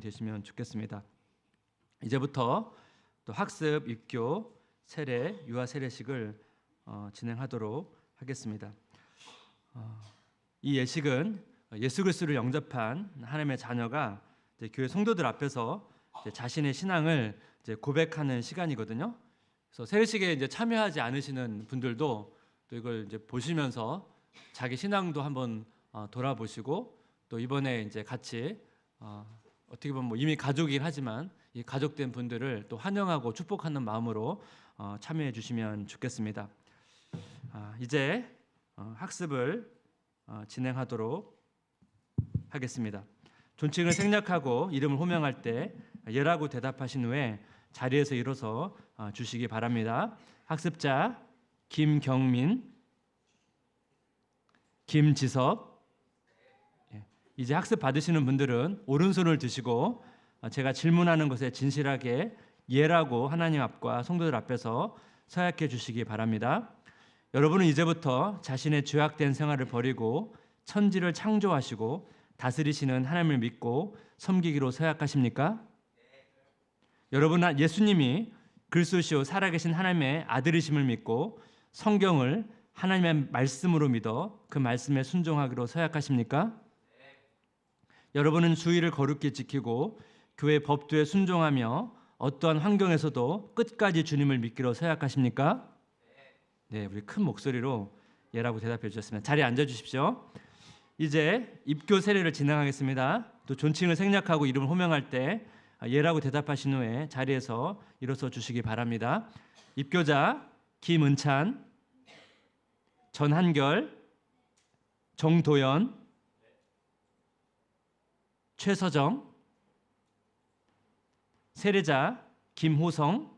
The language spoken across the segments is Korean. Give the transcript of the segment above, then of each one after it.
되시면 좋겠습니다. 이제부터 또 학습, 입교, 세례, 유아 세례식을 어, 진행하도록 하겠습니다. 어, 이 예식은 예수 그리스도를 영접한 하나님의 자녀가 교회 성도들 앞에서 자신의 신앙을 고백하는 시간이거든요. 그래서 세례식에 이제 참여하지 않으시는 분들도 또 이걸 이제 보시면서 자기 신앙도 한번 어, 돌아보시고 또 이번에 이제 같이 어, 어떻게 보면 뭐 이미 가족이긴 하지만 이 가족된 분들을 또 환영하고 축복하는 마음으로 어, 참여해 주시면 좋겠습니다. 아, 이제 어, 학습을 어, 진행하도록 하겠습니다. 존칭을 생략하고 이름을 호명할 때 예라고 대답하신 후에 자리에서 일어서 어, 주시기 바랍니다. 학습자 김경민, 김지섭. 예, 이제 학습 받으시는 분들은 오른손을 드시고 어, 제가 질문하는 것에 진실하게 예라고 하나님 앞과 성도들 앞에서 서약해 주시기 바랍니다. 여러분은 이제부터 자신의 죄악된 생활을 버리고 천지를 창조하시고 다스리시는 하나님을 믿고 섬기기로 서약하십니까? 여러분 예수님이 그리스도시요 살아계신 하나님의 아들이심을 믿고 성경을 하나님의 말씀으로 믿어 그 말씀에 순종하기로 서약하십니까? 여러분은 주의를 거룩히 지키고 교회 법도에 순종하며 어떠한 환경에서도 끝까지 주님을 믿기로 서약하십니까? 네, 우리 큰 목소리로 예라고 대답해 주셨습니다. 자리에 앉아 주십시오. 이제 입교 세례를 진행하겠습니다. 또 존칭을 생략하고 이름을 호명할 때 예라고 대답하신 후에 자리에서 일어서 주시기 바랍니다. 입교자 김은찬, 전한결, 정도연, 최서정, 세례자 김호성,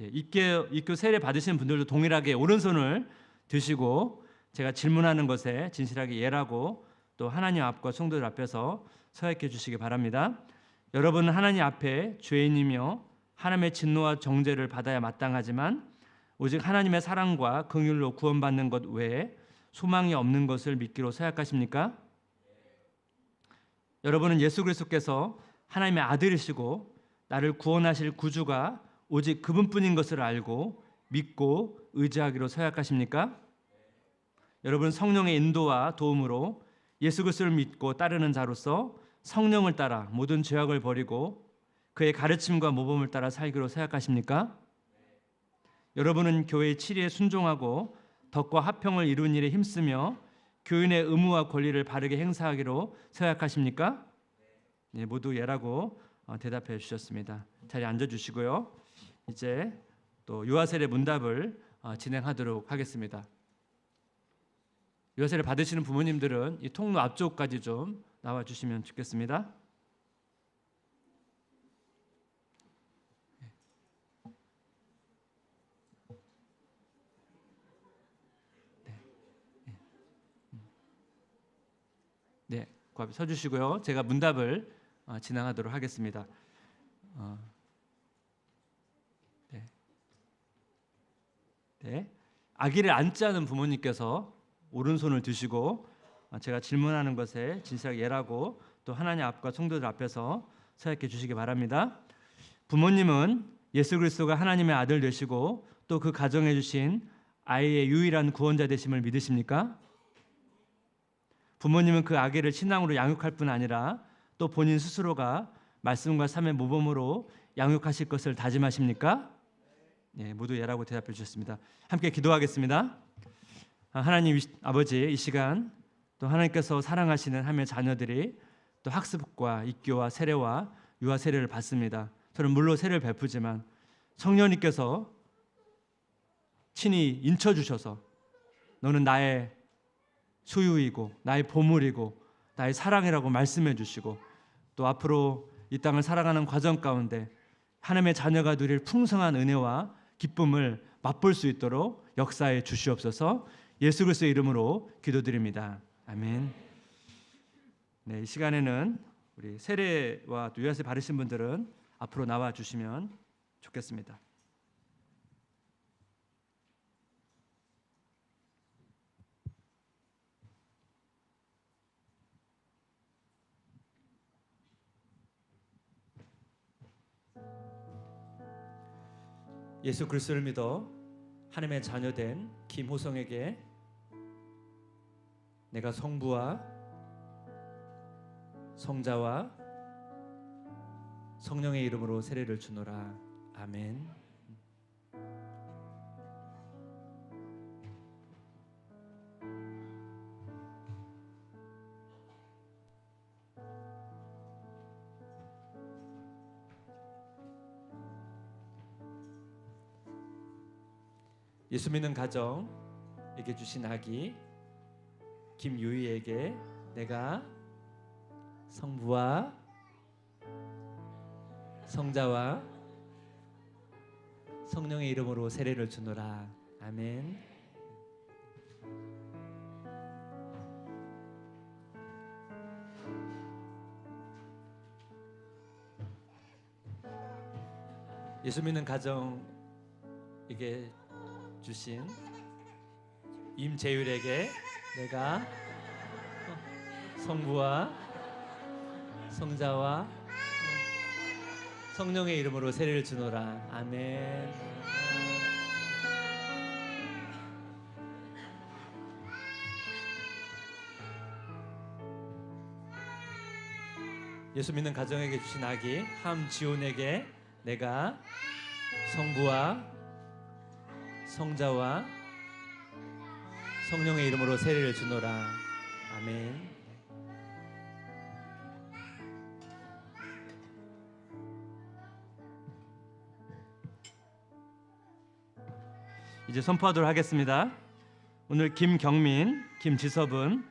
예, 입교, 입교 세례 받으시는 분들도 동일하게 오른손을 드시고 제가 질문하는 것에 진실하게 예라고 또 하나님 앞과 성도들 앞에서 서약해 주시기 바랍니다. 여러분은 하나님 앞에 죄인이며 하나님의 진노와 정죄를 받아야 마땅하지만 오직 하나님의 사랑과 긍휼로 구원받는 것 외에 소망이 없는 것을 믿기로 서약하십니까? 여러분은 예수 그리스도께서 하나님의 아들이시고 나를 구원하실 구주가 오직 그분뿐인 것을 알고 믿고 의지하기로 서약하십니까? 여러분 성령의 인도와 도움으로 예수 그리스도를 믿고 따르는 자로서 성령을 따라 모든 죄악을 버리고 그의 가르침과 모범을 따라 살기로 생각하십니까? 여러분은 교회의 치리에 순종하고 덕과 화평을 이루는 일에 힘쓰며 교인의 의무와 권리를 바르게 행사하기로 생각하십니까? 네, 모두 예라고 어, 대답해 주셨습니다. 자리에 앉아 주시고요. 이제 또 유아세례 문답을 어, 진행하도록 하겠습니다. 유아세례 받으시는 부모님들은 이 통로 앞쪽까지 좀 나와 주시면 좋겠습니다. 네그 앞에 서주시고요. 제가 문답을 어, 진행하도록 하겠습니다. 어, 네. 네. 아기를 안지 않은 부모님께서 오른손을 드시고 어, 제가 질문하는 것에 진실하게 예라고 또 하나님 앞과 성도들 앞에서 서약해 주시기 바랍니다. 부모님은 예수 그리스도가 하나님의 아들 되시고 또 그 가정해 주신 아이의 유일한 구원자 되심을 믿으십니까? 부모님은 그 아기를 신앙으로 양육할 뿐 아니라 또 본인 스스로가 말씀과 삶의 모범으로 양육하실 것을 다짐하십니까? 예, 모두 예라고 대답해 주셨습니다. 함께 기도하겠습니다. 아, 하나님 아버지 이 시간 또 하나님께서 사랑하시는 하나님의 자녀들이 또 학습과 입교와 세례와 유아 세례를 받습니다. 저는 물론 세례를 베푸지만 성령님께서 친히 인쳐 주셔서 너는 나의 소유이고 나의 보물이고 나의 사랑이라고 말씀해 주시고 또 앞으로 이 땅을 살아가는 과정 가운데 하나님의 자녀가 누릴 풍성한 은혜와 기쁨을 맛볼 수 있도록 역사해 주시옵소서. 예수 그리스도의 이름으로 기도드립니다. 아멘. 네, 이 시간에는 우리 세례와 유아세 받으신 분들은 앞으로 나와 주시면 좋겠습니다. 예수 그리스도를 믿어 하나님의 자녀된 김호성에게 내가 성부와 성자와 성령의 이름으로 세례를 주노라. 아멘. 예수 믿는 가정에게 주신 아기 김유희에게 내가 성부와 성자와 성령의 이름으로 세례를 주노라. 아멘. 예수 믿는 가정에게 주신 임재율에게 내가 성부와 성자와 성령의 이름으로 세례를 주노라. 아멘. 예수 믿는 가정에게 주신 아기 함지온에게 내가 성부와 성자와 성령의 이름으로 세례를 주노라. 아멘. 이제 선포하도록 하겠습니다. 오늘 김경민, 김지섭은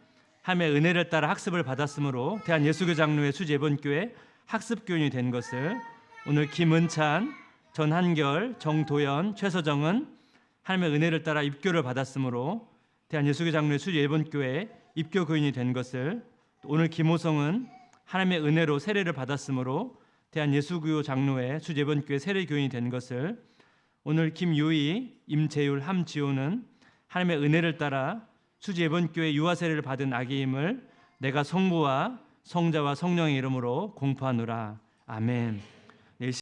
함의 은혜를 따라 학습을 받았으므로 대한 예수교 장로의 수지 예본교회 학습 교인이 된 것을 오늘 김은찬, 전한결, 정도연, 최서정은 하나님의 은혜를 따라 입교를 받았으므로 대한 예수교 장로의 수지 예본교회 입교 교인이 된 것을 또 오늘 김호성은 하나님의 은혜로 세례를 받았으므로 대한 예수교 장로의 수지 예본교회 세례 교인이 된 것을 오늘 김유희, 임재율, 함지호는 하나님의 은혜를 따라 수지 예본교회 유아 세례를 받은 아기임을 내가 성부와 성자와 성령의 이름으로 공포하노라. 아멘.